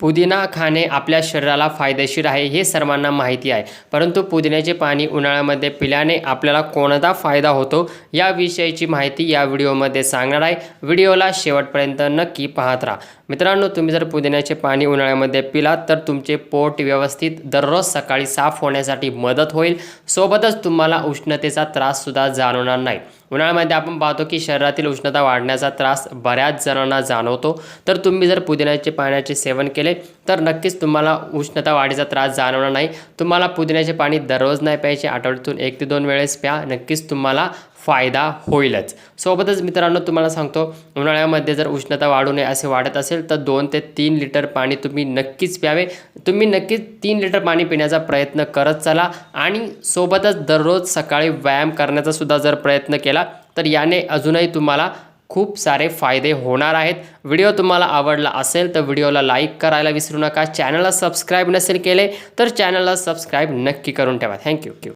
पुदिना खाणे आपल्या शरीराला फायदेशीर आहे हे सर्वांना माहिती आहे. परंतु पुदिन्याचे पाणी उन्हाळ्यामध्ये पिल्याने आपल्याला कोणता फायदा होतो याविषयीची माहिती या व्हिडिओमध्ये सांगणार आहे. व्हिडिओला शेवटपर्यंत नक्की पाहत राहा. मित्रांनो तुम्ही जर पुदिन्याचे पाणी उन्हाळ्यामध्ये पिलात तर तुमचे पोट व्यवस्थित दररोज सकाळी साफ होण्यासाठी मदत होईल. सोबतच तुम्हाला उष्णतेचा त्राससुद्धा जाणवणार नाही. उन्हाळ्यामध्ये आपण पाहतो की शरीरातील उष्णता वाढण्याचा त्रास बऱ्याच जणांना जाणवतो. तर तुम्ही जर पुदिन्याचे पाण्याचे सेवन केले तर नक्कीच तुम्हाला उष्णता वाढीचा त्रास जाणवणार नाही. तुम्हाला पुदिन्याचे पाणी दररोज नाही प्यायचे आठवड्यातून एक ते दोन वेळेस प्या. नक्कीच तुम्हाला फायदा होईलच. सोबतच मित्रांनो तुम्हाला सांगतो उन्हाळ्यामध्ये जर उष्णता वाढू नये असे वाढत असेल तर दोन ते तीन लिटर पाणी तुम्ही नक्कीच प्यावे. तुम्ही नक्कीच तीन लिटर पाणी पिण्याचा प्रयत्न करत चला आणि सोबतच दररोज सकाळी व्यायाम करण्याचा सुद्धा जर प्रयत्न केला तर याने अजूनही तुम्हाला खूप सारे फायदे होणार आहेत. व्हिडिओ तुम्हाला आवडला असेल तर व्हिडिओला लाईक करायला विसरू नका. चॅनलला सबस्क्राईब नसेल केले तर चॅनलला सबस्क्राईब नक्की करून ठेवा. थँक्यू.